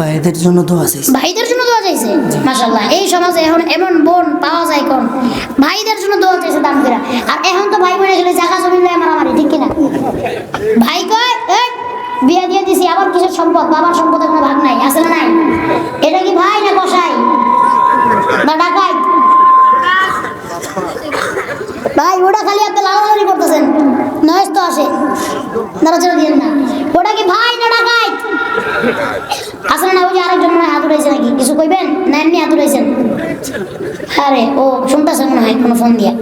ভাইদের জন্য দোয়া চাইছি। ভাইদের জন্য দোয়া চাইছে? মাশাল্লাহ এই সমাজে এখন এমন বোন পাওয়া যায় কোন? ভাইদের জন্য দোয়া চাইছে দাম করে। আর এখন তো ভাই বোনের গেলে জায়গা জমি নেয় মারামারি ঠিক কিনা? ভাই কয় এই, বিয়ে দিয়ে দিছি আবার কিসের সম্পদ? বাবার সম্পদের কোনো ভাগ নাই আছে না নাই? এটা কি ভাই না কষাই না ডাকাই? ভাই ওটা খালি আপনি লাড়ালাড়ি করতেছেন। নয়েস তো আসে। নড়াচড়া দিয়েন না। ওটা কি ভাই না ডাকাই? আসলে না যে আরেকজন মনে হাত উঠাইছে নাকি? কিছু কইবেন? না, এমনি হাত উঠাইছেন আরে, ও শুনতেছে মনে হয় কোনো ফোন দিয়া।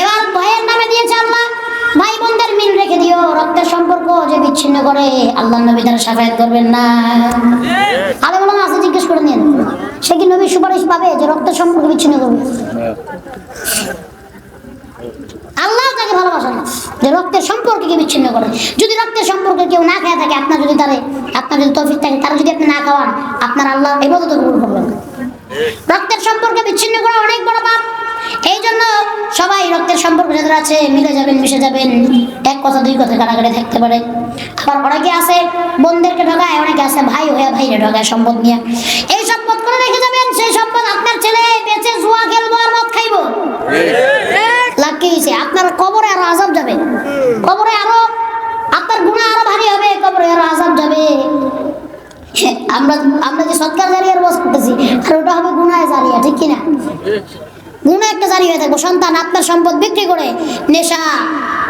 এবার ভাইয়ের নামে দিয়েছে আল্লাহ। ভাই বোনদের মিল রেখে দিও। রক্তের সম্পর্ক যে বিচ্ছিন্ন করে আল্লাহ নবী তারা সাফায়াত করবেন না। আলে বললাম আছে জিজ্ঞেস করে নিন, সে কি নবীর সুপারিশ পাবে যে রক্তের সম্পর্ক বিচ্ছিন্ন করবে? আল্লাহ তাকে ভালোবাসেন যে রক্তের সম্পর্ককে বিচ্ছিন্ন করে। যদি রক্তের সম্পর্কে কেউ না খেয়ে থাকে, আপনার যদি তারে আপনার যদি তফিক থাকে, তারা যদি আপনি না খাওয়ান, আপনার আল্লাহ এবাদত কবুল করবেন। রক্তের সম্পর্ক বিচ্ছিন্ন করা অনেক বড় পাপ। এই জন্য সবাই রক্তের সম্পর্ক যাদের আছে, মিলে যাবেন, মিশে যাবেন। এক কথা, দুই কথা কাটাকাটি থাকতে পারে। আবার অনেকে আছে বোনদেরকে ঢোকায়, অনেকে আছে ভাই হয়ে ভাইরে ঢোকায় সম্পদ নিয়ে। এই সম্পদ করে রেখে যাবেন, সেই সম্পদ আপনার ছেলে বেঁচে জুয়া খেলব আর মদ খাইবো লাভ কি হয়েছে আপনার কবরে আরও আজাব যাবে কবরে আরও আপনার গুণা আরও ভারী হবে কবরে আরও আজাব যাবে আমরা আমরা যে সৎকার জারিয়ার করতেছি, আর ওটা হবে জারিয়া, ঠিক কিনা? একটা জারি হয়ে থাকব। সন্তান সম্পদ বিক্রি করে নেশা,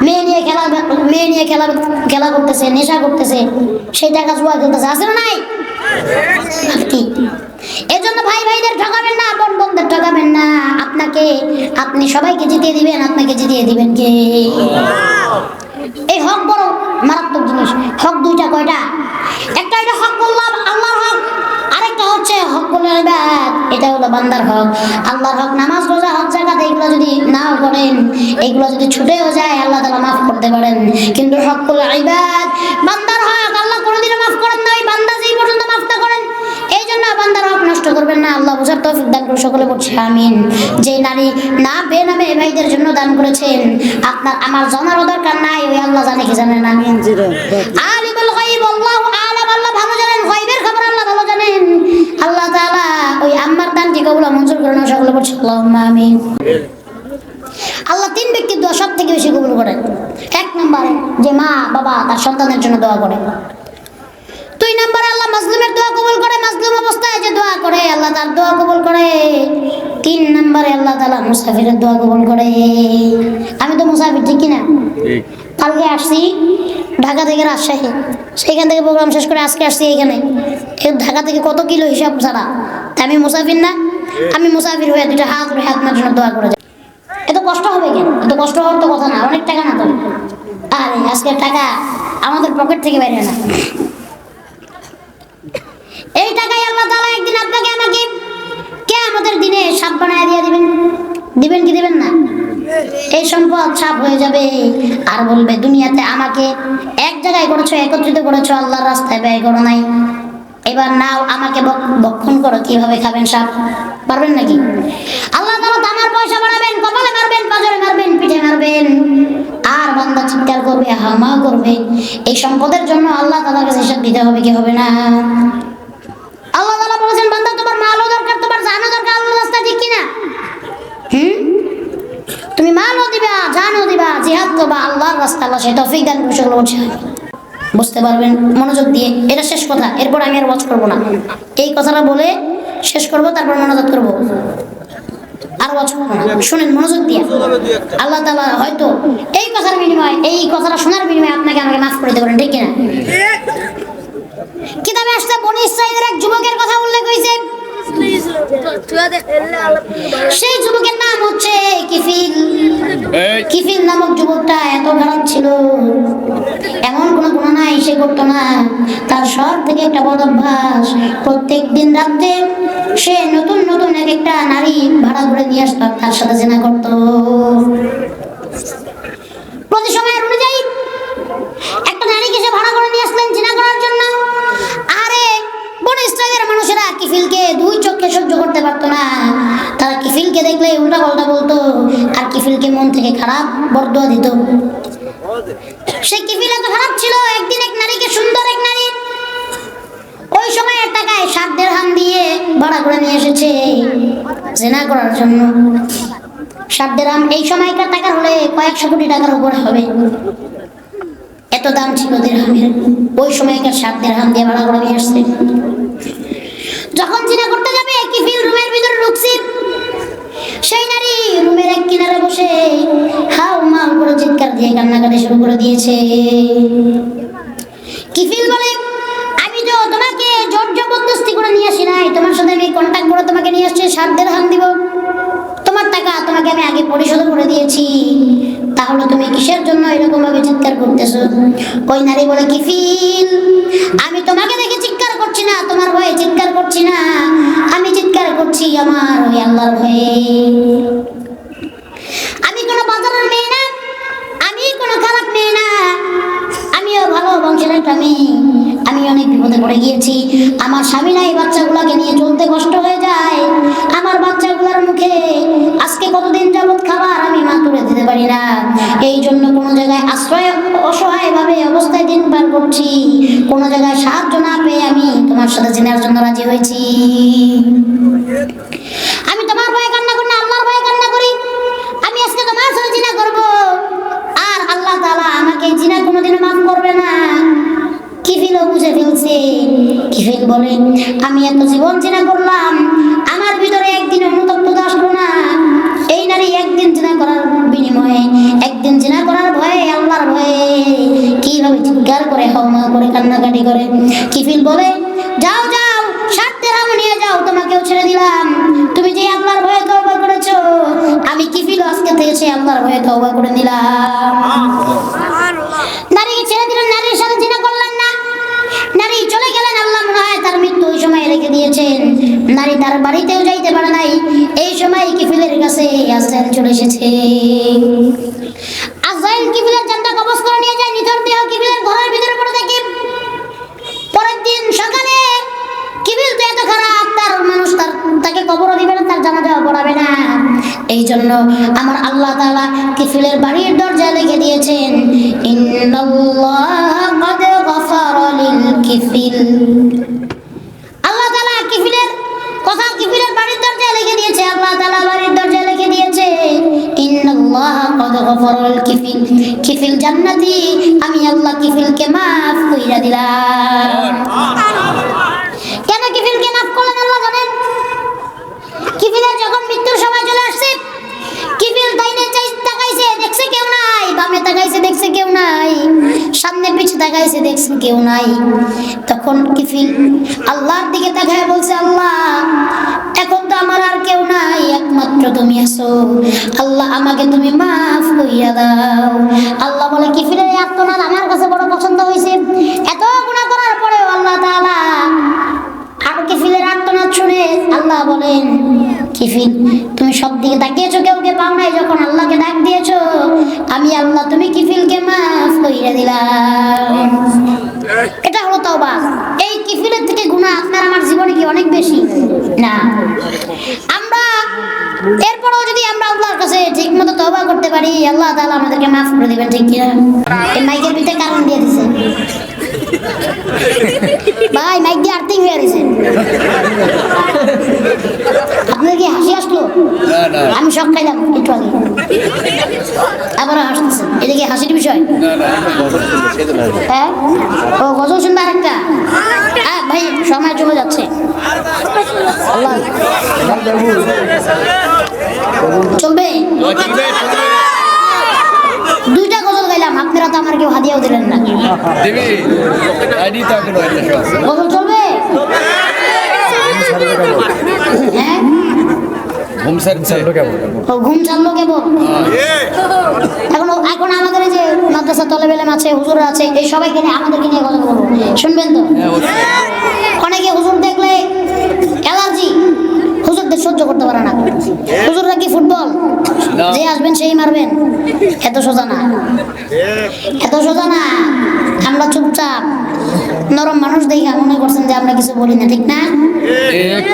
মেয়ে নিয়ে খেলা, মেয়ে নিয়ে খেলা খেলা করতেছে, নেশা করতেছে, সেই টাকা খেলতেছে আছে না নাই? এজন্য ভাই ভাইদের ঠকাবেন না, বোন বোনদের ঠকাবেন না। আপনাকে, আপনি সবাইকে জিতিয়ে দিবেন, আপনাকে জিতিয়ে দিবেন কে? এই হক বড় মারাত্মক জিনিস। হক দুইটা কয়টা এটা হক বললাম আল্লাহর হক আরেকটা হচ্ছে হক ইবাদ এটা হলো বান্দার হক। আল্লাহর হক, নামাজ, রোজা হক জাকাত এইগুলো যদি নাও করেন, এইগুলো যদি ছুটেও যায়, আল্লাহ তাআলা মাফ করতে পারেন। কিন্তু হক হলো ইবাদ, বান্দার হক, আল্লাহ কোনোদিনও মাফ করেন না, ওই বান্দা যেই পর্যন্ত মাফ না করেন, এই জন্য বান্দার হক নষ্ট করবেন না। আল্লাহ বুঝার তৌফিক দান করে সকলে বলছে, আমিন। যে নারী না বেনামে ভাইদের জন্য দান করেছেন, আপনার, আমার জানারও দরকার নাই, ওই আল্লাহ জানে কি জানেন, আমিন। আলিমুল গায়ব, আল্লাহু আলাম আল্লাহ ভালো জানেন, গায়বের খবর আল্লাহ ভালো জানেন। আল্লাহ তাআলা ও মঞ্জুর করে নাও সকলে বলছে আল্লাহুম্মা আমিন। আল্লাহ তিন ব্যক্তির দোয়া সব থেকে বেশি কবুল করেন। এক নম্বরে যে মা বাবা তার সন্তানের জন্য দোয়া করে। দুই নম্বরে আল্লাহ মাজলুমের দোয়া কবুল করে মাজলুম অবস্থায় যে দোয়া করে আল্লাহ তার দোয়া কবুল করে। তিন নম্বরে আল্লাহ তাআলা মুসাফিরের দোয়া কবুল করে। আমি তো মুসাফির ঠিক কিনা কালকে আসছি ঢাকা থেকে রাজশাহী। সেইখান থেকে প্রোগ্রাম শেষ করে আজকে আসছি এইখানে। এই ঢাকা থেকে কত কিলো হিসাব ছাড়া? আমি মুসাফির না আমি মুসাফির হয়ে দুটো হাত ধরে হাত আপনার জন্য দোয়া করে যাই। এত কষ্ট হবে কেন? এত কষ্ট হওয়ার তো কথা না, অনেক টাকা না তো? আরে, আজকে টাকা আমাদের পকেট থেকে বের হয় না। এই টাকাই আল্লাহ তাআলা একদিন আপনাকে আমাকে কে আমাদের দিনে সাপ বানায় দিয়ে দিবেন। দিবেন কি দিবেন না? এই সম্পদ ছাপ হয়ে যাবে। আর বলবে, দুনিয়াতে আমাকে এক জায়গায় করেছ, একত্রিত করেছ, আল্লাহর রাস্তায় ব্যয় করো নাই। এবার নাও আমাকে বক- ভক্ষণ করো, কীভাবে খাবেন সাপ? পারবেন নাকি? আল্লাহ তাআলা তামার পয়সা বাড়াবেন কপালে মারবেন, পাজরে মারবেন, পিঠে মারবেন। আর বান্দা চিৎকার করবে হামা করবে। এই সম্পদের জন্য আল্লাহ তাআলার কাছে হিসাব দিতে হবে, কি হবে না? আল্লাহ তাআলা বলেছেন, বান্দা, তোমার মালও দরকার, তোমার জানও দরকার আল্লাহ রাস্তা ঠিক কিনা? হুম? তুমি মালও দিবা, জানও দিবা, জিহাদ করবা, আল্লাহর রাস্তা আল্লাহ সেই তৌফিক বলছে বুঝতে পারবেন? মনোযোগ দিয়ে, এটা শেষ কথা, এরপর আমি আর ওয়াচ করব না। এই কথাটা বলে শেষ করব তারপর মনোযোগ করব। আর করব শুনেন মনোযোগ দিয়ে। আল্লাহ তালা হয়তো এই কথার বিনিময়ে এই কথাটা শোনার বিনিময়ে আপনাকে আমাকে মাফ করে দেবেন ঠিক কিনা? কিতাবে আসছে বনি ইসরাইলের এক যুবকের কথা উল্লেখ হয়েছে সেই যুবকের নাম হচ্ছে কিফিল। কিফিল নামক যুবকটা এত খারাপ ছিল। এমন কোনো গুণা নাই সে করতো না। তার সব থেকে একটা বদ অভ্যাস। প্রত্যেক দিন রাত্রে সে নতুন নতুন এক একটা নারী ভাড়া করে নিয়ে আসতো তার সাথে জেনা করতো। প্রতি সময়ের অনুযায়ী একটা নারীকে সে ভাড়া করে নিয়ে আসলেন জিনা করার জন্য। আরে ইসরায়েলের মানুষেরা কিফিলকে দুই চোখে সহ্য করতে পারতো না। তারা কিফিলকে দেখলে উল্টা পাল্টা বলতো, আর কিফিলকে মন থেকে খারাপ বরদোয়া দিত। সে কিফিল এত খারাপ ছিল, একদিন এক নারীকে সুন্দর এক নারী ওই সময় এক টাকায় সাত দেড়হাম দিয়ে ভাড়া করে নিয়ে এসেছে জেনা করার জন্য। সাত দেড়হাম এই সময়কার টাকা হলে কয়েকশো কোটি টাকার উপর হবে। এত দাম ছিল দেড়হামের ওই সময়কার সাত দেড়হাম দিয়ে ভাড়া করে নিয়ে আসছে। যখন জিনা করতে যাবে কিফিল রুমের ভিতরে ঢুকছি। সেই নারী রুমের এক কিনারে বসে হাউ মাউ করে চিৎকার দিয়ে কান্নাকাটি শুরু করে দিয়েছে কিফিল বলে আমি তো তোমাকে জোর জবরদস্তি করে নিয়ে আসি নাই তোমার সাথে আমি কন্ট্যাক্ট করে তোমাকে নিয়ে আসছি সাত দেড় হাম দিব। তোমার টাকা তোমাকে আমি আগে পরিশোধ করে দিয়েছি। তাহলে তুমি কিসের জন্য এরকম ভাবে চিৎকার করতেছো? ওই নারী বলে কিফিল আমি তোমাকে দেখে চিৎকার করছি না, তোমার ভয়ে চিৎকার করছি না। আমি চিৎকার করছি আমার ওই আল্লাহর ভয়ে। আমি কোনো বাজারের মেয়ে না, আমি কোনো খারাপ মেয়ে না। আমিও ভালো বংশের একটা মেয়ে। আমি অনেক বিপদে পড়ে গিয়েছি। আমার স্বামী নাই বাচ্চাগুলোকে নিয়ে কতদিন যাবত খাবার আমি মা তুলে দিতে পারি না। এই জন্য কোনো জায়গায় আশ্রয় অসহায় ভাবে অবস্থায় দিন পার করছি। কোনো জায়গায় সাহায্য না পেয়ে আমি তোমার সাথে চেনার জন্য রাজি হয়েছি। আমি তোমার ভয়ে কান্না করি না, আল্লাহর ভয়ে কান্না করি। আমি আজকে তোমার সাথে করব। আর আল্লাহ তাআলা আমাকে জিনা কোনোদিনও মাফ করবে না। কিফিলও বুঝে ফেলছে? কিফিল বলে? আমি এত করে কান্নাকাটি করে। কিফিল বলে, যাও যাও সাত দেড়হাম নিয়ে যাও, তোমাকেও ছেড়ে দিলাম। তুমি যে আল্লাহর ভয়ে তওবা করেছ, আমি কিফিল আজকে থেকে সে আল্লাহর ভয়ে তওবা করে দিলাম নারীকে ছেড়ে দিলেন, নারীর সাথে জিনা করলেন না। নারী চলে গেলেন, আল্লাহ মনে হয় তার মৃত্যু ওই সময় রেখে দিয়েছেন। নারী তার বাড়িতেও যাইতে পারে নাই। এই সময় কিফিলের কাছে আজরাইল চলে এসেছে। এই জন্য আমার আল্লাহ তালা কিফিলের বাড়ির দরজা লিখে দিয়েছেন কিফিল। আল্লাহ তাআলা কিফিলের, কথা কিফিলের বাড়ির দরজায় লিখে আল্লাহ তাআলা বাড়ির দরজায় লিখে কিফিল। কিফিল আমি আল্লাহ মাফ কইরা দিলাম। বামে তাকাইছে, দেখছে কেউ নাই। সামনে পিছে তাকাইছে, দেখছে কেউ নাই। তখন কিফিল আল্লাহর দিকে তাকায় বলছে, আল্লাহ, এখন তো আমার আর কেউ নাই, একমাত্র তুমি আছো। আল্লাহ, আমাকে তুমি মাফ কইয়া দাও। আল্লাহ বলে, কিফিলের আত্মনাদ আমার কাছে বড় পছন্দ হয়েছে। এত গুণা করার পরেও আল্লাহ তাআলা আর কিফিলের আত্মনাদ শুনে আল্লাহ বলেন কিফিল তুমি সব দিকে তাকিয়েছো, কেউ কে পাও নাই, যখন আল্লাহকে ডাক দিয়েছ, আমি আল্লাহ, তুমি কিফিলকে মাফ কইরা দিলাম। এটা হলো তওবা। এই কিফিলের থেকে গুনাহ আপনার আমার জীবনে কি অনেক বেশি? না। আমরা, এরপরেও যদি আমরা আল্লাহর কাছে ঠিক মতো তওবা করতে পারি, আল্লাহ তাআলা আমাদেরকে মাফ করে দিবেন, ঠিক কিনা? এই মাইকের ভিতরে কারণ দিয়ে দিছে। ভাই, মাইক দিয়ে আর্থিক হয়ে গেছে। আপনার কি হাসি আসলো। আমি সব খাইলাম একটু আগে। আবার হাসতেছেন এদিকে হাসির বিষয়? হ্যাঁ? ও গজল শুনবে আরেকটা? হ্যাঁ ভাই সময় চলে যাচ্ছে। আল্লাহ। চলবে? দুইটা গজল গাইলাম। আপনারা তো আমার কেউ হাদিয়াও দিলেন না। গজল চলবে হ্যাঁ হোম সার্ভিস কেমন? ও ঘুম ছাড়লো কেবল এখন এখন আমাদের এই যে মাদ্রাসা তলেবেলেম আছে হুজুর আছে এই সবাইকে নিয়ে আমাদেরকে নিয়ে কথা বলব। শুনবেন তো? অনেকে হুজুর দেখলে অ্যালার্জি হুজুরদের সহ্য করতে পারে না। হুজুররা কি ফুটবল। যে আসবেন সেই মারবেন। এত সোজা না। এত সোজা না। আমরা চুপচাপ নরম মানুষ দেখে মনে করছেন যে আমরা কিছু বলি না ঠিক না? এক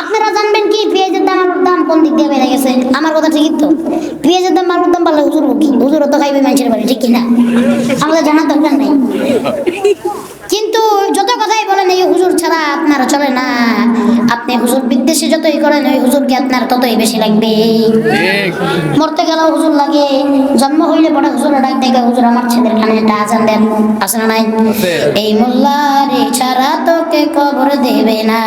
আপনারা জানবেন কি পেঁয়াজের দাম দাম কোন দিক দিয়ে বেড়ে গেছে? আমার কথা ঠিকই তো। পেঁয়াজের দাম আলুর দাম বাড়লে হুজুর হুজুর তো খাইবে মানুষের বাড়ি ঠিক কিনা আমাদের জানার দরকার নেই। কিন্তু যত কথাই বলেন এই হুজুর ছাড়া আপনারা চলে না। আপনি হুজুর বিদ্বেষে যতই করেন ওই হুজুরকে আপনার ততই বেশি লাগবে। মরতে গেলেও হুজুর লাগে। জন্ম হইলে পরে হুজুর ডাক দেখে হুজুর আমার ছেলের কানে একটা আজান দেন। আছে না নাই? এই মোল্লার ছাড়া তোকে কবর দেবে না।